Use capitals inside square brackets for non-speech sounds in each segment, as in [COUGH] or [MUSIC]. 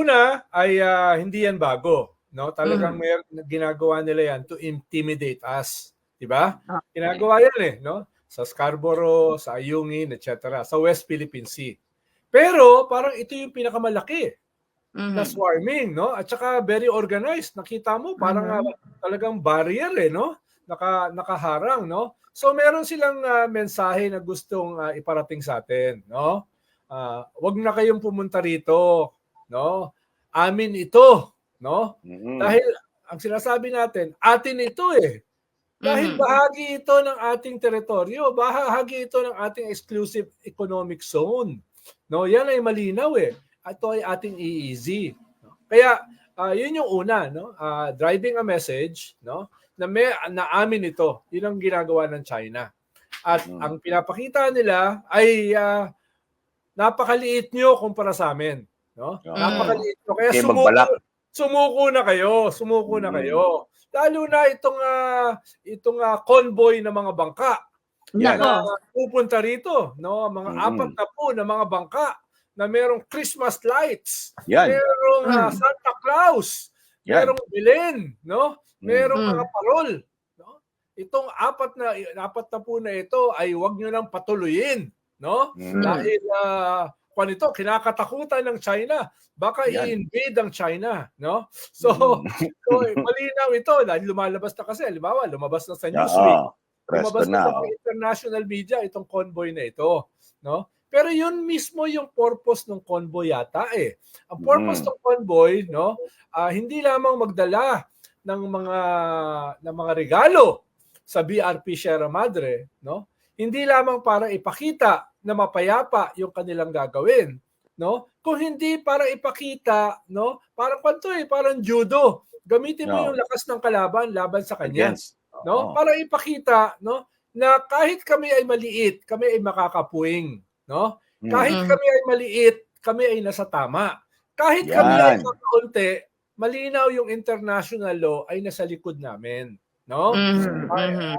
una ay ah, hindi yan bago, no? Talagang may ginagawa nila yan to intimidate us, 'di ba? Ah. Ginagawa yan eh, no? Sa Scarborough, sa Ayungin, etc. Sa West Philippine Sea. Pero parang ito yung pinakamalaki Mhm. na swarming, no? At saka very organized. Nakita mo parang Mhm. ah, talagang barrier eh, no? Naka nakaharang, no? So meron silang ah, mensahe na gustong ah, iparating sa atin, no? Ah, wag na kayong pumunta rito, no? Amin ito, no? Mhm. Dahil ang sinasabi natin, atin ito eh. Dahil Mhm. bahagi ito ng ating teritoryo, bahagi ito ng ating exclusive economic zone. No, yan ay malinaw eh. Ito ay ating EEZ. No? Kaya ah, yun yung una, no? Ah, driving a message, no? Na may na amin ito. Yun ang ginagawa ng China. At Mhm. ang pinapakita nila ay ah, napakaliit nyo kumpara sa amin, no? Mhm. Napakaliit nyo. Kaya Kaya sumuko, magbalak. sumuko na kayo, sumuko na Mhm. kayo. Lalo na itong ah, itong ah, convoy ng mga bangka Yan. Nako. na pupunta rito, no? Mga Mhm. apat na po na mga bangka na merong Christmas lights, Yan. merong ah, Mm. Santa Claus, Yan. merong Belen, no? Merong Mm. mga parol, no? Itong apat na apat na po na ito ay wag niyo nang patuloyin, no? Mhm. Dahil uh, kung ito, kinakatakutan ng China. Baka Yan. i-invade ang China, no? So, Mhm. [LAUGHS] so malinaw ito dahil lumalabas na kasi, halimbawa, lumabas na sa Yeah, Newsweek. oh, presto Lumabas na na. sa mga international media itong convoy na ito, no? Pero yun mismo yung purpose ng convoy yata eh. Ang purpose Mm. ng convoy, no, ah, hindi lamang magdala ng mga ng mga regalo sa BRP Sierra Madre, no? Hindi lamang para ipakita na mapayapa yung kanilang gagawin, no? Kung hindi para ipakita, no? Parang kwanto eh, parang judo. Gamitin mo No. yung lakas ng kalaban laban sa kanya Against. no? Oo. Para ipakita, no, na kahit kami ay maliit, kami ay makakapuwing, no? Mhm. Kahit Mm. kami ay maliit, kami ay nasa tama. Kahit kami ay Yan. kakaunti, malinaw yung international law ay nasa likod namin, no? Mhm. Ay, Mhm.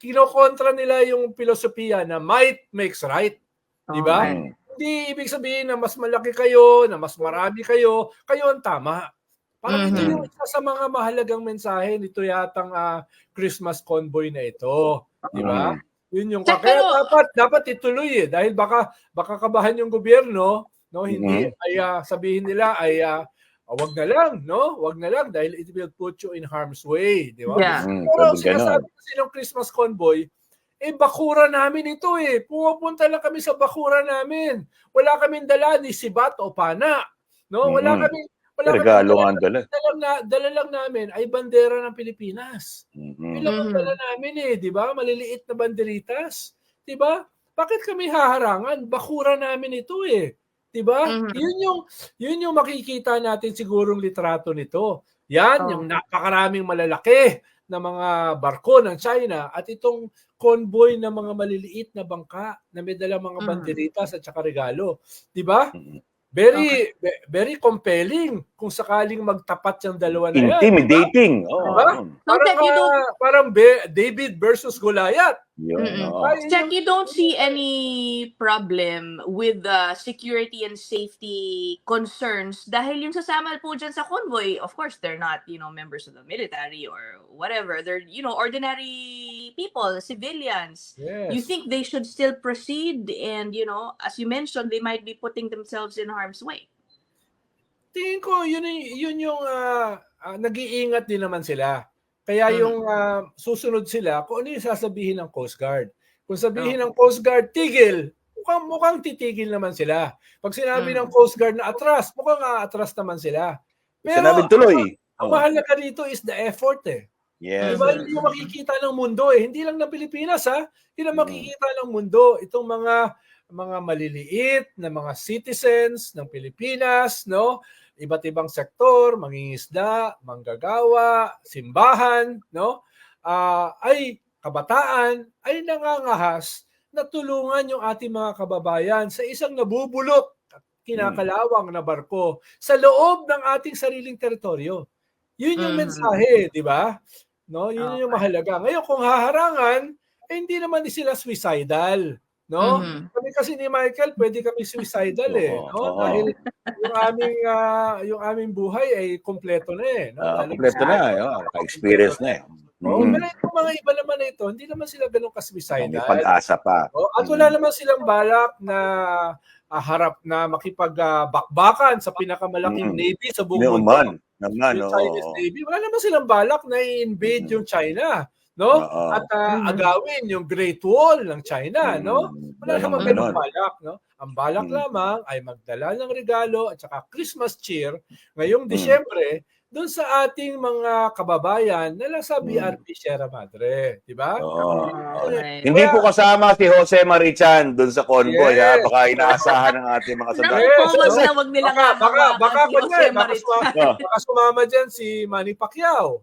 Kinokontra nila yung filosofiya na might makes right. Di ba? Okay. Hindi ibig sabihin na mas malaki kayo, na mas marami kayo, kayo ang tama. Parang ito Mhm. yung isa sa mga mahalagang mensahe nito yatang ah, Christmas convoy na ito. Di ba? Mhm. Yun yung Check, kaya pero- dapat dapat ituloy eh dahil baka baka kabahan yung gobyerno no hindi Mhm. ay ah, sabihin nila ay ah, wag na lang no wag na lang dahil it will put you in harm's way di ba Yeah. Mhm. pero ang sinasabi kasi ng Christmas convoy eh bakura namin ito eh pumupunta lang kami sa bakura namin wala kaming dala ni sibat o pana no wala Mhm. kami wala Regalo kaming ang dala. dala, na, dala lang namin ay bandera ng Pilipinas Mhm. Ilang ang Mhm. dala namin eh, di ba? Maliliit na banderitas. Di ba? Bakit kami haharangan? Bakura namin ito eh. Di ba? Mhm. Yun yung yun yung makikita natin sigurong litrato nito. Yan, Oh. yung napakaraming malalaki na mga barko ng China at itong convoy ng mga maliliit na bangka na may dala mga Mhm. banderitas at saka regalo. Di ba? Mhm. Very ve- very compelling kung sakaling magtapat yung dalawa na yan. Intimidating. Oo. Diba? Parang, Tek, you don't, ah, parang Be- David versus Goliath. Yun. Ay, Jack, you don't see any problem with the security and safety concerns dahil yung sasama po dyan sa convoy, of course, they're not, you know, members of the military or whatever. They're, you know, ordinary people, civilians. Yes. You think they should still proceed and, you know, as you mentioned, they might be putting themselves in harm's way. Tingin ko yun yun yung ah, ah, nag-iingat din naman sila. Kaya Mm. yung ah, susunod sila kung ano yung sasabihin ng Coast Guard. Kung sabihin Oh. ng Coast Guard tigil, mukhang mukhang titigil naman sila. Pag sinabi Mm. ng Coast Guard na atras, mukhang atras naman sila. Pero Sinabi tuloy. ang Oo. mahalaga dito is the effort eh. Yes. Diba? Hindi yung makikita ng mundo eh. Hindi lang ng Pilipinas ha. Hindi lang Mm. makikita ng mundo. Itong mga mga maliliit na mga citizens ng Pilipinas, no? Iba't ibang sektor, mangingisda, manggagawa, simbahan, no? Ah, ay kabataan ay nangangahas na tulungan yung ating mga kababayan sa isang nabubulok at kinakalawang na barko sa loob ng ating sariling teritoryo. Yun yung Mhm. mensahe, di ba? No, yun yung Okay. mahalaga. Ngayon kung haharangan, eh, hindi naman sila suicidal, no? Mhm. Kami kasi ni Michael, pwede kami suicidal eh, no? oo. Dahil yung aming ah, yung aming buhay ay kumpleto na eh, no? Ah, Dahil kompleto sa- na, yun. Naka-experience na eh. Oo, Mm. pero yung mga iba naman na ito, hindi naman sila ganun ka-suicidal. May pag-asa pa. Oh, at wala naman silang balak na ah, harap na makipag-bakbakan sa pinakamalaking Mm. navy sa buong mundo. uman. Naman, Yung. Chinese Navy. Wala naman silang balak na i-invade Mm. yung China, no? Oo. At Mm. agawin yung Great Wall ng China, no? Mm. Wala namang ganon. ganung balak, no? Ang balak Mm. lamang ay magdala ng regalo at saka Christmas cheer ngayong Mm. Disyembre doon sa ating mga kababayan na nasa Mm. BRP Sierra Madre, di ba? Oo. Alright. Hindi po kasama si Jose Marichan doon sa convoy, ha? Yes. Baka inaasahan ng ating mga sundalo. Yes, po, wag no? na wag nilang Baka, baka, baka, si Jose kunyari, baka, sumama, Ah. baka sumama dyan si Manny Pacquiao.